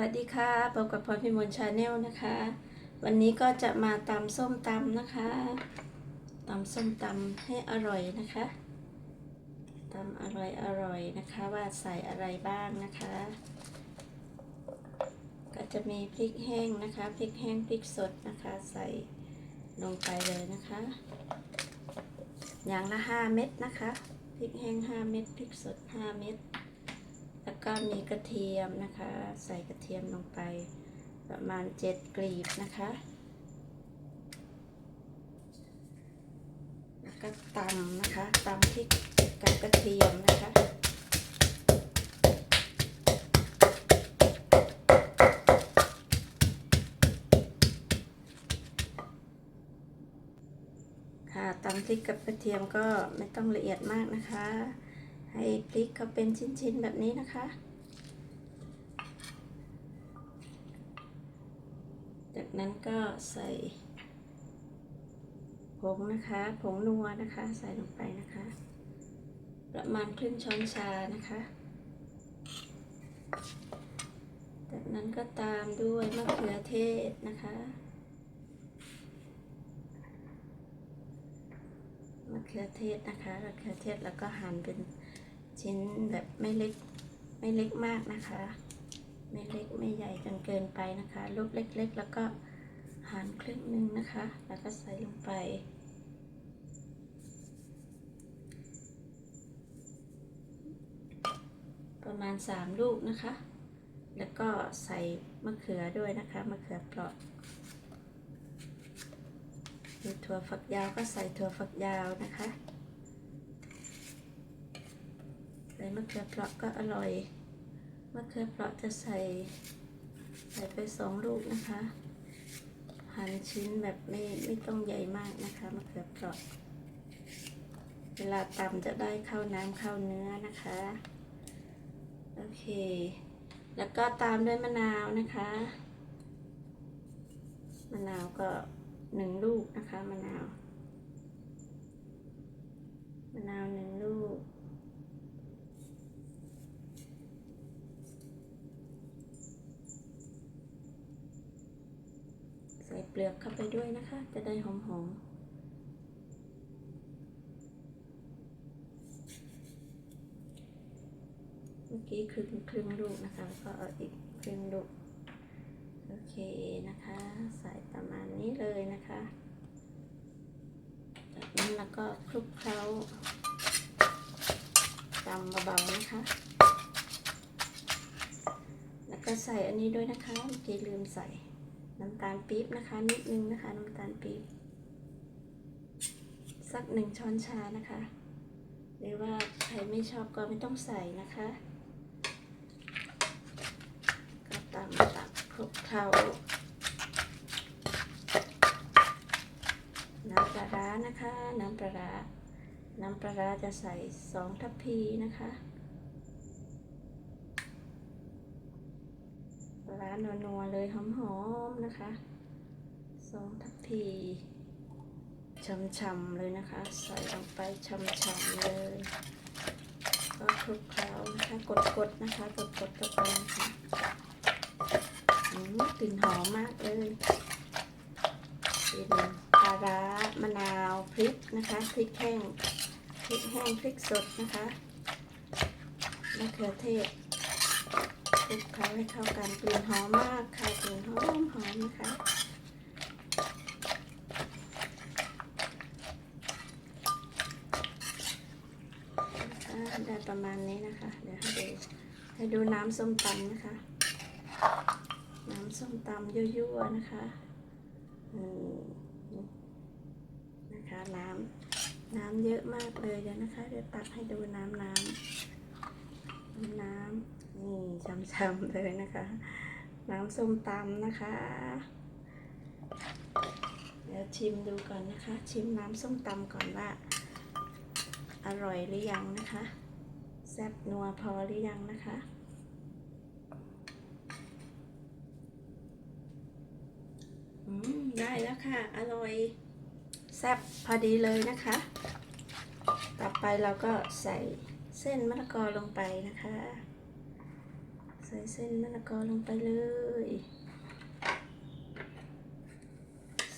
วัสดีค่ะพบกับพรพิมลชาแนลนะคะ วันนี้ก็จะมาตำส้มตำนะคะตำส้มตำให้อร่อยนะคะตำอร่อยอร่อยนะคะ ว่าใส่อะไรบ้างนะคะ ก็จะมีพริกแห้งนะคะพริกแห้งพริกสดนะคะ ใส่ลงไปเลยนะคะ อย่างละ5เม็ดนะคะพริกแห้ง5เม็ดพริกสด5เม็ด แล้วก็มีกระเทียมนะคะ ใส่กระเทียมลงไป ประมาณ7กลีบนะคะ แล้วก็ตำนะคะตำพริกกับกระเทียมนะคะค่ะตำพริกกับกระเทียมก็ไม่ต้องละเอียดมากนะคะ ให้พริกเขาเป็นชิ้นๆแบบนี้นะคะ จากนั้นก็ใส่ผงนะคะ ผงนัวนะคะ ใส่ลงไปนะคะ ประมาณครึ่งช้อนชานะคะ จากนั้นก็ตามด้วยมะเขือเทศนะคะมะเขือเทศนะคะมะเขือเทศแล้วก็หั่นเป็น ชิ้นแบบไม่เล็กไม่เล็กมากนะคะ ไม่เล็กไม่ใหญ่จนเกินไปนะคะ ลูกเล็ก ๆ แล้วก็หั่นครึ่งหนึ่งนะคะ แล้วก็ใส่ลงไป ประมาณ 3 ลูกนะคะ แล้วก็ใส่มะเขือด้วยนะคะมะเขือเปราะมีถั่วฝักยาวก็ใส่ถั่วฝักยาวนะคะ ใส่มะเขือเปราะก็อร่อย มะเขือเปราะจะใส่ ใส่ไปสองลูกนะคะ หั่นชิ้นแบบไม่ไม่ต้องใหญ่มากนะคะมะเขือเปราะ เวลาตำจะได้เข้าน้ำเข้าเนื้อนะคะ โอเค แล้วก็ตามด้วยมะนาวนะคะ มะนาวก็หนึ่งลูกนะคะมะนาว มะนาวหนึ่งลูก ใส่เปลือกเข้าไปด้วยนะคะ จะได้หอมๆเมื่อกี้ครึ่งครึ่งลูกนะคะ แล้วก็เอาอีกครึ่งลูก โอเคนะคะ ใส่ประมาณนี้เลยนะคะจากนั้นแล้วก็คลุกเคล้าตำเบาๆนะคะ แล้วก็ใส่อันนี้ด้วยนะคะเมื่อกี้ลืมใส่ น้ำตาลปี๊บนะคะ นิดนึงนะคะ น้ำตาลปี๊บสักหนึ่งช้อนชานะคะ หรือว่าใครไม่ชอบก็ไม่ต้องใส่นะคะก็ตามตักคลุกเคล้าน้ำปลาร้านะคะ น้ำปลาร้าน้ำปลาร้าจะใส่สองทัพพีนะคะ ปลา ร้านนัวๆเลยหอมๆนะคะสองทัพพีช่ำๆเลยนะคะ ใส่ลงไปช่ำๆเลยก็คลุกเคล้านะคะกดๆนะคะกดๆตะกอนค่ะอืมกลิ่นหอมมากเลยกลิ่นปลาร้ามะนาวพริกนะคะพริกแห้งพริกแห้งพริกสดนะคะมะเขือเทศ คลุกเคล้าให้เข้ากันกลิ่นหอมมากค่ะกลิ่นหอมหอมนะคะได้ประมาณนี้นะคะ เดี๋ยวให้ดูให้ดูน้ำส้มตำนะคะ น้ำส้มตำยั่วๆนะคะอืมนะคะ น้ำน้ำเยอะมากเลยเดี๋ยวนะคะ เดี๋ยวตักให้ดูน้ำน้ำน้ำ นี่ช้ำๆเลยนะคะ น้ำส้มตำนะคะ เดี๋ยวชิมดูก่อนนะคะ ชิมน้ำส้มตำก่อนว่า อร่อยหรือยังนะคะ แซ่บนัวพอหรือยังนะคะอืมได้แล้วค่ะ อร่อย แซ่บพอดีเลยนะคะ ต่อไปเราก็ใส่เส้นมะละกอลงไปนะคะ ส่ส่เส้นมะละกอลงไปเลย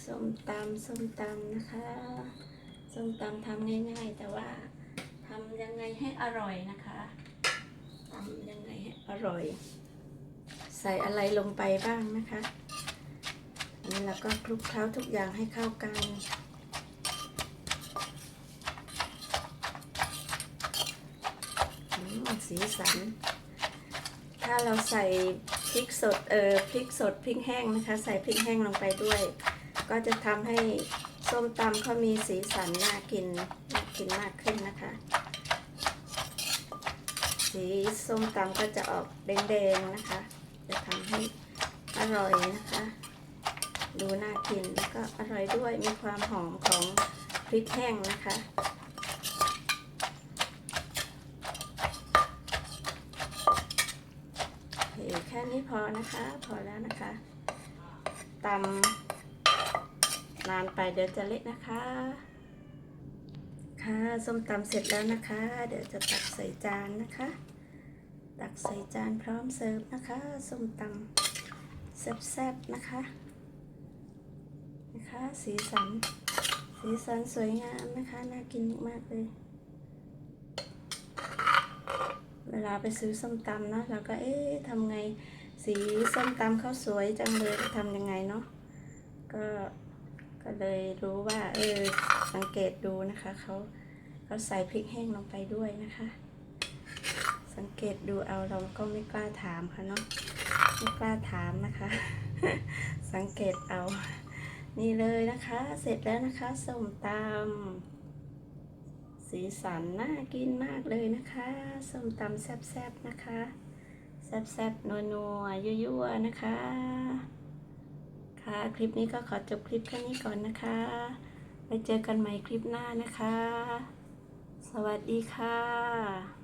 ส้มตำส้มตำนะคะส้มตำทำง่ายๆ แต่ว่าทำยังไงให้อร่อยนะคะทำยังไงให้อร่อย ใส่อะไรลงไปบ้างนะคะอันนี้เราก็คลุกเคล้าทุกอย่างให้เข้ากันอืมสีสัน ถ้าเราใส่พริกสดเออพริกสดพริกแห้งนะคะ ใส่พริกแห้งลงไปด้วย ก็จะทำให้ส้มตำเขามีสีสันน่ากินน่ากินมากขึ้นนะคะ สีส้มตำก็จะออกแดงๆนะคะ จะทำให้อร่อยนะคะ ดูน่ากินแล้วก็อร่อยด้วยมีความหอมของพริกแห้งนะคะ โอเคแค่ นี้พอนะคะ พอแล้วนะคะตำนานไปเดี๋ยวจะเละนะคะ ค่ะส้มตำเสร็จแล้วนะคะ เดี๋ยวจะตักใส่จานนะคะ ตักใส่จานพร้อมเสิร์ฟนะคะส้มตำแซ่บๆนะคะนะคะ สีสัน สีสันสวยงามนะคะ น่ากินมากๆเลย เวลาไปซื้อส้มตำเนาะเราก็เอ๊ะทำไงสีส้มตำเขาสวยจังเลยทำยังไงเนาะก็ก็เลยรู้ว่าเออสังเกตดูนะคะเขาเขาใส่พริกแห้งลงไปด้วยนะคะ สังเกตดูเอาเราก็ไม่กล้าถามค่ะเนาะไม่กล้าถามนะคะ สังเกตเอา นี่เลยนะคะ เสร็จแล้วนะคะส้มตำ สีสันน่ากินมากเลยนะคะส้มตำแซ่บๆนะคะ แซ่บๆนัวๆยั่วๆนะคะ ค่ะคลิปนี้ก็ขอจบคลิปแค่นี้ก่อนนะคะไว้เจอกันใหม่คลิปหน้านะคะ สวัสดีค่ะ